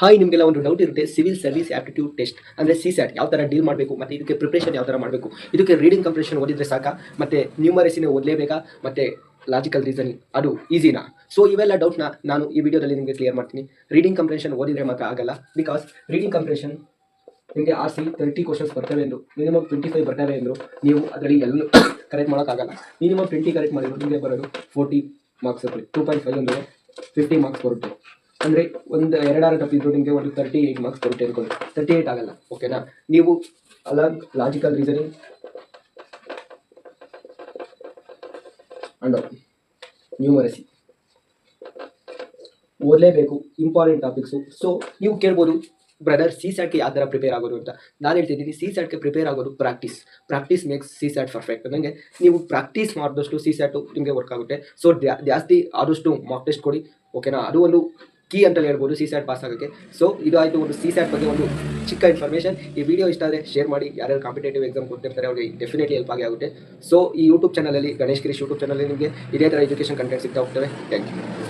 Hi ನಿಮಗೆಲ್ಲ ಒಂದು doubt ಇರುತ್ತೆ. ಸಿವಿಲ್ ಸರ್ವಿಸ್ ಆಪ್ಟಿಟ್ಯೂಡ್ ಟೆಸ್ಟ್ ಅಂದರೆ ಸಿ ಸ್ಯಾಟ್ ಯಾವ ಥರ ಡೀಲ್ ಮಾಡಬೇಕು ಮತ್ತು ಇದಕ್ಕೆ ಪ್ರಿಪ್ರೇಷನ್ ಯಾವ ಥರ ಮಾಡಬೇಕು? ಇದಕ್ಕೆ ರೀಡಿಂಗ್ ಕಂಪ್ರೇಷನ್ ಓದಿದ್ರೆ ಸಾಕ? ಮತ್ತು ನ್ಯೂಮರಸಿನೇ ಓದಲೇಬೇಕಾ? ಮತ್ತು ಲಾಜಿಕಲ್ ರೀಸನಿಂಗ್ ಅದು ಈಸಿನಾ ಸೊ ಇವೆಲ್ಲ ಡೌಟ್ನ ನಾನು ಈ ವಿಡಿಯೋದಲ್ಲಿ ನಿಮಗೆ ಕ್ಲಿಯರ್ ಮಾಡ್ತೀನಿ. ರೀಡಿಂಗ್ ಕಂಪ್ರೇಷನ್ ಓದಿದರೆ ಮಾತ್ರ ಆಗಲ್ಲ. ಬಿಕಾಸ್ ರೀಡಿಂಗ್ ಕಂಪ್ರೇಷನ್ ನಿಮಗೆ ಆರ್ ಸಿ ತರ್ಟಿ ಕ್ವಶನ್ಸ್ ಬರ್ತವೆ ಎಂದು ಮಿನಿಮಮ್ ಟ್ವೆಂಟಿ ಫೈವ್ ಬರ್ತವೆ ಅಂದರು. ನೀವು ಅದರಲ್ಲಿ ಎಲ್ಲ ಕರೆಕ್ಟ್ ಮಾಡೋಕ್ಕಾಗಲ್ಲ ಮಿನಿಮಮ್ ಟ್ವೆಂಟಿ ಕರೆಕ್ಟ್ ಮಾಡಿದ್ರು, ನಿಮಗೆ ಬರೋದು ಫೋರ್ಟಿ ಮಾರ್ಕ್ಸ್ ಬರುತ್ತೆ. ಟೂ ಪಾಯಿಂಟ್ ಫೈವ್ ಅಂದರೆ ಫಿಫ್ಟಿ ಮಾರ್ಕ್ಸ್ ಬರುತ್ತೆ. ಅಂದರೆ ಒಂದು ಎರಡಾರು ತಪ್ಪಿದ್ರು ನಿಮಗೆ ಒಂದು ತರ್ಟಿ ಏಯ್ಟ್ ಮಾರ್ಕ್ಸ್ ಬರುತ್ತೆ ಅನ್ಕೊಳ್ಳಿ. ತರ್ಟಿ ಏಯ್ಟ್ ಆಗಲ್ಲ ಓಕೆನಾ ನೀವು ಅಲ್ಲ ಲಾಜಿಕಲ್ ರೀಸನಿಂಗ್ ಅಂಡ್ ನ್ಯೂಮರಸಿ ಓದಲೇಬೇಕು ಇಂಪಾರ್ಟೆಂಟ್ ಟಾಪಿಕ್ಸು ಸೊ ನೀವು ಕೇಳ್ಬೋದು ಬ್ರದರ್ ಸಿ ಸ್ಯಾಟ್ಗೆ ಯಾವ ಥರ ಪ್ರಿಪೇರ್ ಆಗೋದು ಅಂತ. ನಾನು ಹೇಳ್ತಿದ್ದೀನಿ ಸಿ ಸ್ಯಾಟ್ಗೆ ಪ್ರಿಪೇರ್ ಆಗೋದು practice practice makes CSAT perfect ನನಗೆ ನೀವು ಪ್ರಾಕ್ಟೀಸ್ ಮಾಡಿದಷ್ಟು ಸಿ ಸ್ಯಾಟು ನಿಮಗೆ ವರ್ಕ್ ಆಗುತ್ತೆ. ಸೊ ಜಾಸ್ತಿ ಆದಷ್ಟು ಮಾಕ್ ಟೆಸ್ಟ್ ಕೊಡಿ ಓಕೆನಾ ಅದು ಒಂದು ಕೀ ಅಂತ ಹೇಳ್ಬೋದು ಸಿ ಸ್ಯಾಟ್ ಪಾಸ್ ಆಗೋಕ್ಕೆ. ಸೊ ಇದು ಆಯಿತು ಒಂದು ಸಿ ಸ್ಯಾಟ್ ಬಗ್ಗೆ ಒಂದು ಚಿಕ್ಕ ಇನ್ಫಾರ್ಮೇಷನ್ ಈ ವಿಡಿಯೋ ಇಷ್ಟ ಆದರೆ ಶೇರ್ ಮಾಡಿ, ಯಾರ್ಯಾರು ಕಾಂಪಿಟೇಟಿವ್ ಎಕ್ಸಾಮ್ ಕೊಡ್ತಿರ್ತಾರೆ, ಅವ್ರಿಗೆ ಡೆಫಿನೆಟ್ಲಿ ಹೆಲ್ಪ್ ಆಗಿ ಆಗುತ್ತೆ. ಸೊ ಈ ಯೂಟ್ಯೂಬ್ ಚಾನಲಲ್ಲಿ ಗಣೇಶ್ ಗಿರೀಶ್ ಯೂಟ್ಯೂಬ್ ಚಾನಲಲ್ಲಿ ನಿಮಗೆ ಇದೇ ಥರ ಎಜುಕೇಷನ್ ಕಂಟೆಂಟ್ ಸಿಗ್ತಾ ಹೋಗ್ತವೆ. Thank you